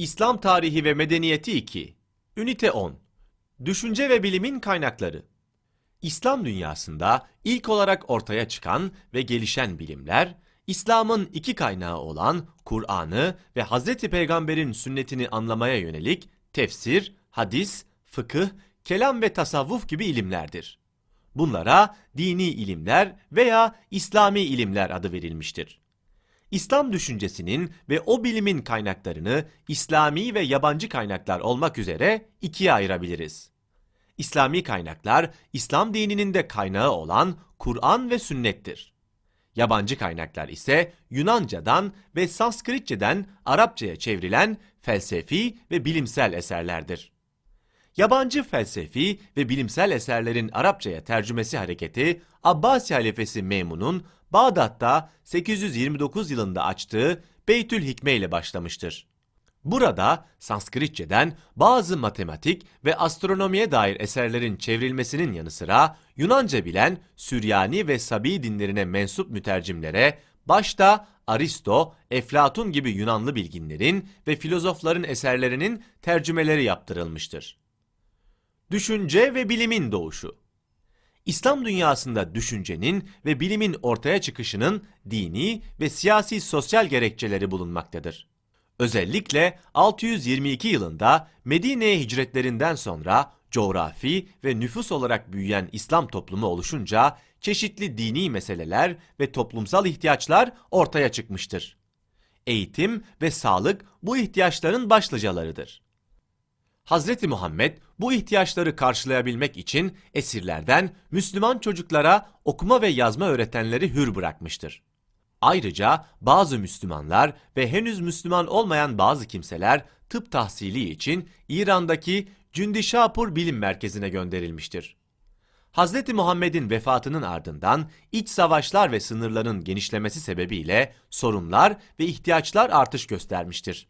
İslam Tarihi ve Medeniyeti 2 Ünite 10 Düşünce ve Bilimin Kaynakları İslam dünyasında ilk olarak ortaya çıkan ve gelişen bilimler, İslam'ın iki kaynağı olan Kur'an'ı ve Hz. Peygamber'in sünnetini anlamaya yönelik tefsir, hadis, fıkıh, kelam ve tasavvuf gibi ilimlerdir. Bunlara dini ilimler veya İslami ilimler adı verilmiştir. İslam düşüncesinin ve o bilimin kaynaklarını İslami ve yabancı kaynaklar olmak üzere ikiye ayırabiliriz. İslami kaynaklar, İslam dininin de kaynağı olan Kur'an ve sünnettir. Yabancı kaynaklar ise Yunanca'dan ve Sanskritçeden Arapçaya çevrilen felsefi ve bilimsel eserlerdir. Yabancı felsefi ve bilimsel eserlerin Arapçaya tercümesi hareketi Abbasi halifesi Memun'un Bağdat'ta 829 yılında açtığı Beytül Hikme ile başlamıştır. Burada Sanskritçeden bazı matematik ve astronomiye dair eserlerin çevrilmesinin yanı sıra Yunanca bilen Süryani ve Sabi dinlerine mensup mütercimlere başta Aristo, Eflatun gibi Yunanlı bilginlerin ve filozofların eserlerinin tercümeleri yaptırılmıştır. Düşünce ve bilimin doğuşu İslam dünyasında düşüncenin ve bilimin ortaya çıkışının dini ve siyasi sosyal gerekçeleri bulunmaktadır. Özellikle 622 yılında Medine'ye hicretlerinden sonra coğrafi ve nüfus olarak büyüyen İslam toplumu oluşunca çeşitli dini meseleler ve toplumsal ihtiyaçlar ortaya çıkmıştır. Eğitim ve sağlık bu ihtiyaçların başlıcalarıdır. Hazreti Muhammed bu ihtiyaçları karşılayabilmek için esirlerden Müslüman çocuklara okuma ve yazma öğretenleri hür bırakmıştır. Ayrıca bazı Müslümanlar ve henüz Müslüman olmayan bazı kimseler tıp tahsili için İran'daki Cündişapur Bilim Merkezi'ne gönderilmiştir. Hazreti Muhammed'in vefatının ardından iç savaşlar ve sınırların genişlemesi sebebiyle sorunlar ve ihtiyaçlar artış göstermiştir.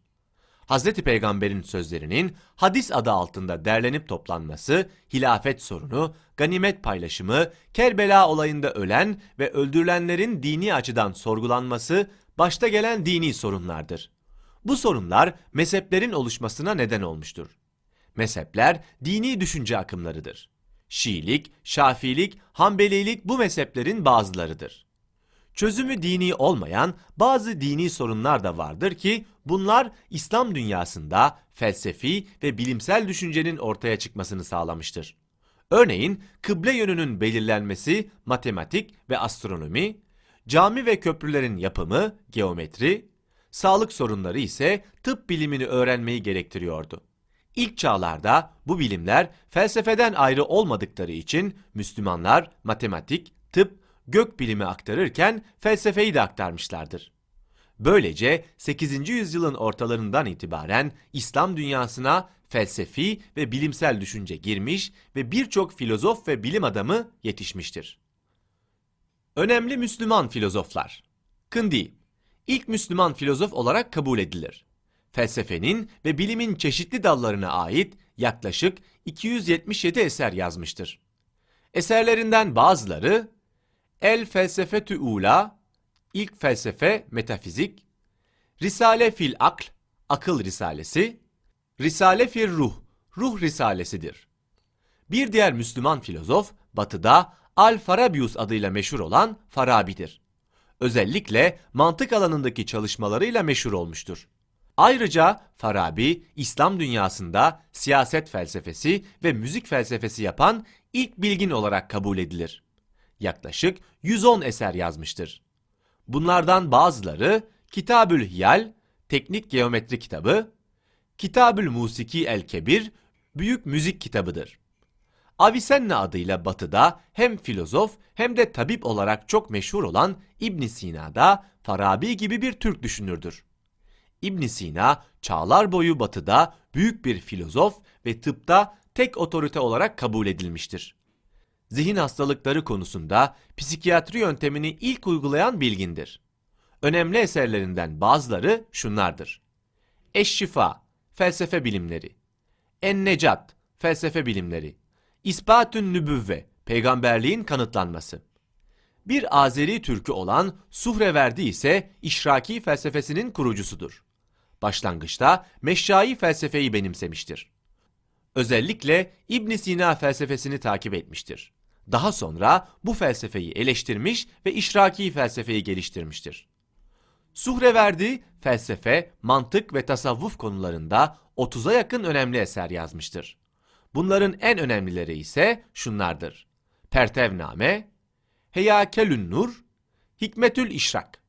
Hazreti Peygamber'in sözlerinin hadis adı altında derlenip toplanması, hilafet sorunu, ganimet paylaşımı, Kerbela olayında ölen ve öldürülenlerin dini açıdan sorgulanması başta gelen dini sorunlardır. Bu sorunlar mezheplerin oluşmasına neden olmuştur. Mezhepler dini düşünce akımlarıdır. Şiilik, Şafiilik, Hanbelilik bu mezheplerin bazılarıdır. Çözümü dini olmayan bazı dini sorunlar da vardır ki bunlar İslam dünyasında felsefi ve bilimsel düşüncenin ortaya çıkmasını sağlamıştır. Örneğin kıble yönünün belirlenmesi matematik ve astronomi, cami ve köprülerin yapımı geometri, sağlık sorunları ise tıp bilimini öğrenmeyi gerektiriyordu. İlk çağlarda bu bilimler felsefeden ayrı olmadıkları için Müslümanlar matematik, tıp gök bilimi aktarırken felsefeyi de aktarmışlardır. Böylece 8. yüzyılın ortalarından itibaren İslam dünyasına felsefi ve bilimsel düşünce girmiş ve birçok filozof ve bilim adamı yetişmiştir. Önemli Müslüman filozoflar Kindi, ilk Müslüman filozof olarak kabul edilir. Felsefenin ve bilimin çeşitli dallarına ait yaklaşık 277 eser yazmıştır. Eserlerinden bazıları El Felsefetü Ula, İlk Felsefe Metafizik, Risale fil Akl, Akıl Risalesi, Risale fil Ruh, Ruh Risalesidir. Bir diğer Müslüman filozof, Batı'da Al-Farabius adıyla meşhur olan Farabi'dir. Özellikle mantık alanındaki çalışmalarıyla meşhur olmuştur. Ayrıca Farabi, İslam dünyasında siyaset felsefesi ve müzik felsefesi yapan ilk bilgin olarak kabul edilir yaklaşık 110 eser yazmıştır. Bunlardan bazıları Kitabül Hiyal, Teknik Geometri kitabı, Kitabül Musiki El Kebir, Büyük Müzik kitabıdır. Avicenna adıyla batıda hem filozof hem de tabip olarak çok meşhur olan İbn Sina da Farabi gibi bir Türk düşünürdür. İbn Sina çağlar boyu batıda büyük bir filozof ve tıpta tek otorite olarak kabul edilmiştir zihin hastalıkları konusunda psikiyatri yöntemini ilk uygulayan bilgindir. Önemli eserlerinden bazıları şunlardır. Eşşifa, felsefe bilimleri. En-Necat, felsefe bilimleri. İspatün Nübüvve, peygamberliğin kanıtlanması. Bir Azeri Türkü olan Suhreverdi ise İşraki felsefesinin kurucusudur. Başlangıçta meşşai felsefeyi benimsemiştir. Özellikle İbn Sina felsefesini takip etmiştir. Daha sonra bu felsefeyi eleştirmiş ve işraki felsefeyi geliştirmiştir. Suhreverdi felsefe, mantık ve tasavvuf konularında 30'a yakın önemli eser yazmıştır. Bunların en önemlileri ise şunlardır. Pertevname, Heyakelün Nur, Hikmetül İşrak.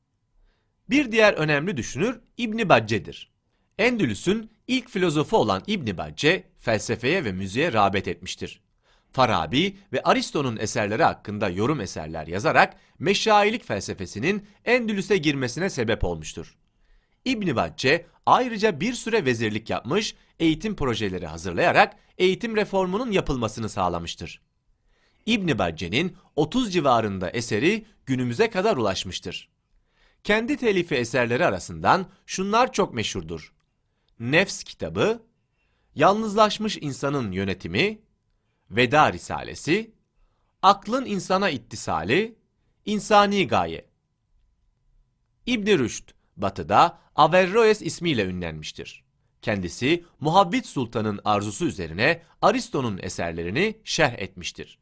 Bir diğer önemli düşünür İbn Bacce'dir. Endülüs'ün ilk filozofu olan İbn Bacce, felsefeye ve müziğe rağbet etmiştir. Farabi ve Aristo'nun eserleri hakkında yorum eserler yazarak meşailik felsefesinin Endülüs'e girmesine sebep olmuştur. İbn Bacce ayrıca bir süre vezirlik yapmış, eğitim projeleri hazırlayarak eğitim reformunun yapılmasını sağlamıştır. İbn Bacce'nin 30 civarında eseri günümüze kadar ulaşmıştır. Kendi telifi eserleri arasından şunlar çok meşhurdur. Nefs kitabı, Yalnızlaşmış insanın yönetimi, Veda Risalesi, Aklın insana ittisali, İnsani gaye. İbn Rüşd, batıda Averroes ismiyle ünlenmiştir. Kendisi Muhabbit Sultan'ın arzusu üzerine Aristo'nun eserlerini şerh etmiştir.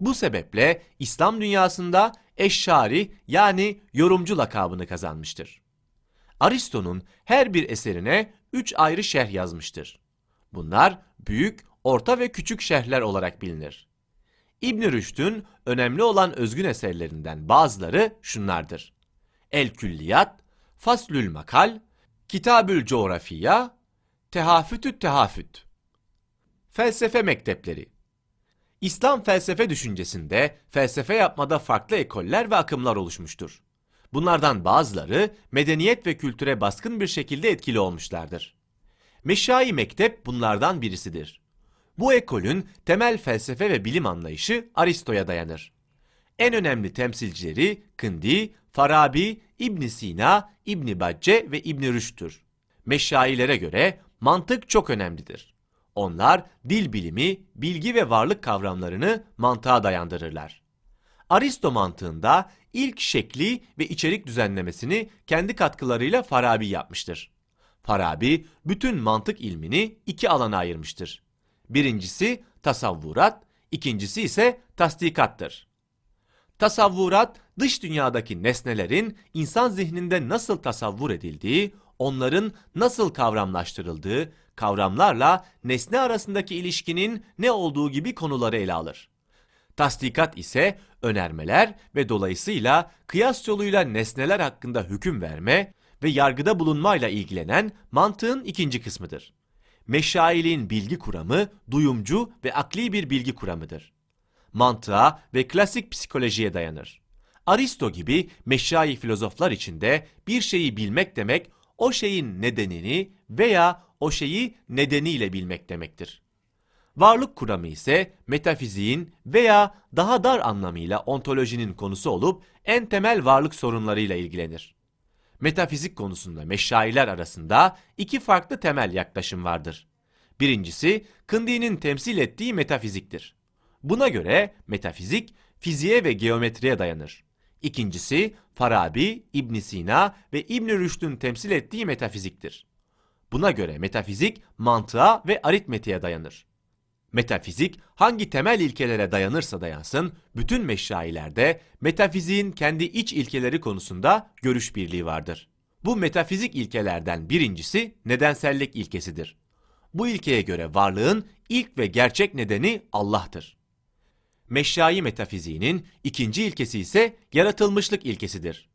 Bu sebeple İslam dünyasında eşşari yani yorumcu lakabını kazanmıştır. Aristo'nun her bir eserine üç ayrı şerh yazmıştır. Bunlar büyük, orta ve küçük şerhler olarak bilinir. İbn Rüşd'ün önemli olan özgün eserlerinden bazıları şunlardır. El Külliyat, Faslül Makal, Kitabül Coğrafiya, Tehafütü Tehafüt. Felsefe mektepleri İslam felsefe düşüncesinde felsefe yapmada farklı ekoller ve akımlar oluşmuştur. Bunlardan bazıları medeniyet ve kültüre baskın bir şekilde etkili olmuşlardır. Meşai mektep bunlardan birisidir. Bu ekolün temel felsefe ve bilim anlayışı Aristo'ya dayanır. En önemli temsilcileri Kindi, Farabi, İbn Sina, İbn Bacce ve İbn Rüşd'tür. Meşailere göre mantık çok önemlidir. Onlar dil bilimi, bilgi ve varlık kavramlarını mantığa dayandırırlar. Aristo mantığında ilk şekli ve içerik düzenlemesini kendi katkılarıyla Farabi yapmıştır. Farabi bütün mantık ilmini iki alana ayırmıştır. Birincisi tasavvurat, ikincisi ise tasdikattır. Tasavvurat, dış dünyadaki nesnelerin insan zihninde nasıl tasavvur edildiği, onların nasıl kavramlaştırıldığı, kavramlarla nesne arasındaki ilişkinin ne olduğu gibi konuları ele alır. Tasdikat ise önermeler ve dolayısıyla kıyas yoluyla nesneler hakkında hüküm verme ve yargıda bulunmayla ilgilenen mantığın ikinci kısmıdır. Meşailiğin bilgi kuramı duyumcu ve akli bir bilgi kuramıdır. Mantığa ve klasik psikolojiye dayanır. Aristo gibi meşai filozoflar içinde bir şeyi bilmek demek o şeyin nedenini veya o şeyi nedeniyle bilmek demektir. Varlık kuramı ise metafiziğin veya daha dar anlamıyla ontolojinin konusu olup en temel varlık sorunlarıyla ilgilenir. Metafizik konusunda meşayiler arasında iki farklı temel yaklaşım vardır. Birincisi, Kındi'nin temsil ettiği metafiziktir. Buna göre metafizik, fiziğe ve geometriye dayanır. İkincisi, Farabi, İbn Sina ve İbn Rüşd'ün temsil ettiği metafiziktir. Buna göre metafizik, mantığa ve aritmetiğe dayanır. Metafizik hangi temel ilkelere dayanırsa dayansın, bütün meşailerde metafiziğin kendi iç ilkeleri konusunda görüş birliği vardır. Bu metafizik ilkelerden birincisi nedensellik ilkesidir. Bu ilkeye göre varlığın ilk ve gerçek nedeni Allah'tır. Meşai metafiziğinin ikinci ilkesi ise yaratılmışlık ilkesidir.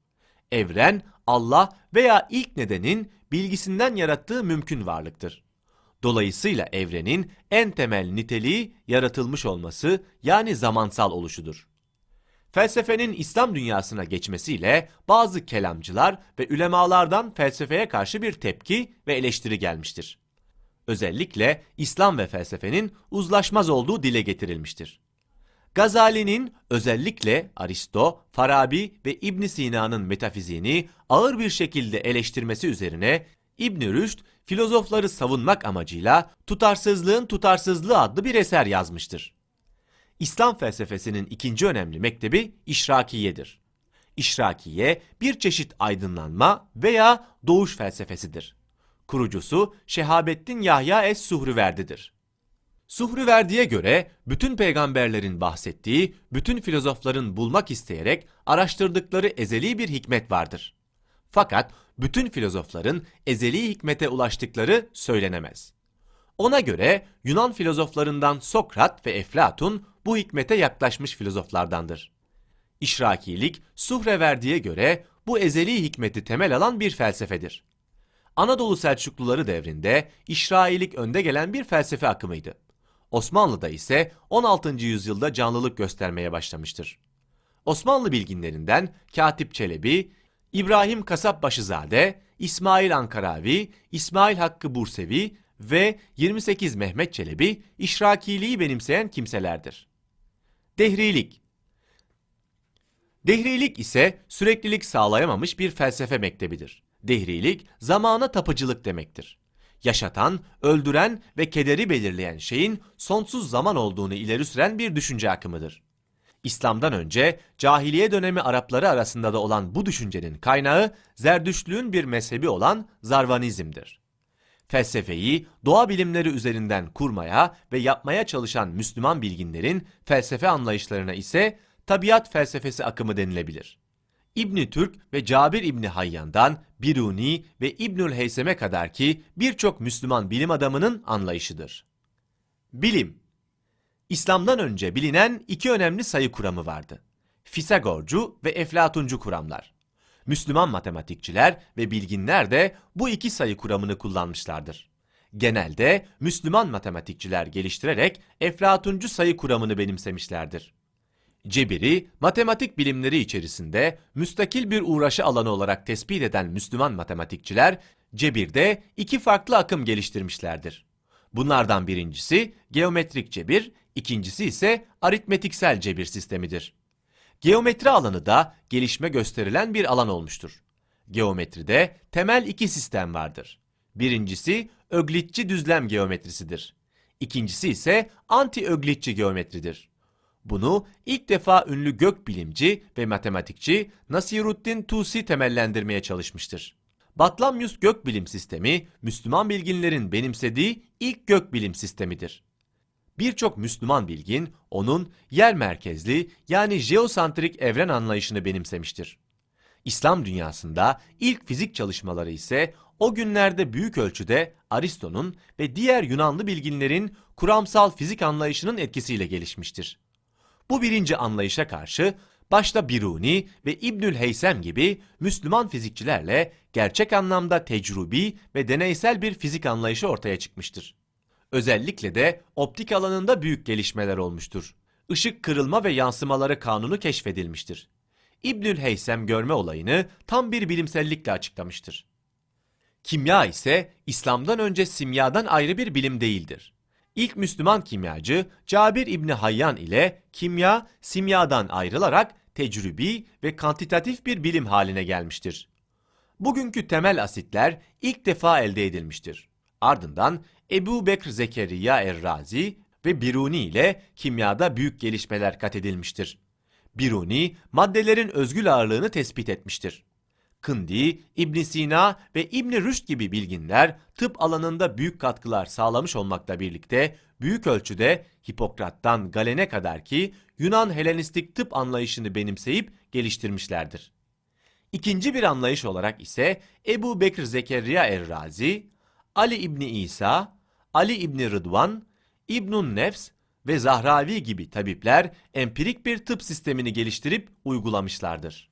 Evren, Allah veya ilk nedenin bilgisinden yarattığı mümkün varlıktır. Dolayısıyla evrenin en temel niteliği yaratılmış olması yani zamansal oluşudur. Felsefenin İslam dünyasına geçmesiyle bazı kelamcılar ve ülemalardan felsefeye karşı bir tepki ve eleştiri gelmiştir. Özellikle İslam ve felsefenin uzlaşmaz olduğu dile getirilmiştir. Gazali'nin özellikle Aristo, Farabi ve İbn Sina'nın metafiziğini ağır bir şekilde eleştirmesi üzerine İbn Rüşd filozofları savunmak amacıyla Tutarsızlığın Tutarsızlığı adlı bir eser yazmıştır. İslam felsefesinin ikinci önemli mektebi İşrakiye'dir. İşrakiye bir çeşit aydınlanma veya doğuş felsefesidir. kurucusu Şehabettin Yahya es-Suhriverdi'dir. Suhriverdi'ye göre bütün peygamberlerin bahsettiği, bütün filozofların bulmak isteyerek araştırdıkları ezeli bir hikmet vardır. Fakat bütün filozofların ezeli hikmete ulaştıkları söylenemez. Ona göre Yunan filozoflarından Sokrat ve Eflatun bu hikmete yaklaşmış filozoflardandır. İşrakilik, Suhreverdi'ye göre bu ezeli hikmeti temel alan bir felsefedir. Anadolu Selçukluları devrinde İşrailik önde gelen bir felsefe akımıydı. Osmanlı'da ise 16. yüzyılda canlılık göstermeye başlamıştır. Osmanlı bilginlerinden Katip Çelebi, İbrahim Kasapbaşızade, İsmail Ankaravi, İsmail Hakkı Bursevi ve 28 Mehmet Çelebi işrakiliği benimseyen kimselerdir. Dehrilik Dehrilik ise süreklilik sağlayamamış bir felsefe mektebidir. Dehrilik, zamana tapıcılık demektir. Yaşatan, öldüren ve kederi belirleyen şeyin sonsuz zaman olduğunu ileri süren bir düşünce akımıdır. İslam'dan önce cahiliye dönemi Arapları arasında da olan bu düşüncenin kaynağı Zerdüştlüğün bir mezhebi olan Zarvanizm'dir. Felsefeyi doğa bilimleri üzerinden kurmaya ve yapmaya çalışan Müslüman bilginlerin felsefe anlayışlarına ise tabiat felsefesi akımı denilebilir. İbni Türk ve Cabir İbni Hayyan'dan Biruni ve İbnül Heysem'e kadar ki birçok Müslüman bilim adamının anlayışıdır. Bilim İslam'dan önce bilinen iki önemli sayı kuramı vardı. Fisagorcu ve Eflatuncu kuramlar. Müslüman matematikçiler ve bilginler de bu iki sayı kuramını kullanmışlardır. Genelde Müslüman matematikçiler geliştirerek Eflatuncu sayı kuramını benimsemişlerdir. Cebiri, matematik bilimleri içerisinde müstakil bir uğraşı alanı olarak tespit eden Müslüman matematikçiler, cebirde iki farklı akım geliştirmişlerdir. Bunlardan birincisi geometrik cebir, ikincisi ise aritmetiksel cebir sistemidir. Geometri alanı da gelişme gösterilen bir alan olmuştur. Geometride temel iki sistem vardır. Birincisi öglitçi düzlem geometrisidir. İkincisi ise anti-öglitçi geometridir. Bunu ilk defa ünlü gökbilimci ve matematikçi Nasiruddin Tusi temellendirmeye çalışmıştır. Batlamyus gökbilim sistemi, Müslüman bilginlerin benimsediği ilk gökbilim sistemidir. Birçok Müslüman bilgin onun yer merkezli yani jeosantrik evren anlayışını benimsemiştir. İslam dünyasında ilk fizik çalışmaları ise o günlerde büyük ölçüde Aristo'nun ve diğer Yunanlı bilginlerin kuramsal fizik anlayışının etkisiyle gelişmiştir. Bu birinci anlayışa karşı başta Biruni ve İbnül Heysem gibi Müslüman fizikçilerle gerçek anlamda tecrübi ve deneysel bir fizik anlayışı ortaya çıkmıştır. Özellikle de optik alanında büyük gelişmeler olmuştur. Işık kırılma ve yansımaları kanunu keşfedilmiştir. İbnül Heysem görme olayını tam bir bilimsellikle açıklamıştır. Kimya ise İslam'dan önce simyadan ayrı bir bilim değildir. İlk Müslüman kimyacı Cabir İbni Hayyan ile kimya simyadan ayrılarak tecrübi ve kantitatif bir bilim haline gelmiştir. Bugünkü temel asitler ilk defa elde edilmiştir. Ardından Ebu Bekr Zekeriya Errazi ve Biruni ile kimyada büyük gelişmeler kat edilmiştir. Biruni maddelerin özgül ağırlığını tespit etmiştir. Kındi, İbn Sina ve İbn Rüşd gibi bilginler tıp alanında büyük katkılar sağlamış olmakla birlikte büyük ölçüde Hipokrat'tan Galen'e kadar ki Yunan Helenistik tıp anlayışını benimseyip geliştirmişlerdir. İkinci bir anlayış olarak ise Ebu Bekir Zekeriya Errazi, Ali İbni İsa, Ali İbni Rıdvan, İbnun Nefs ve Zahravi gibi tabipler empirik bir tıp sistemini geliştirip uygulamışlardır.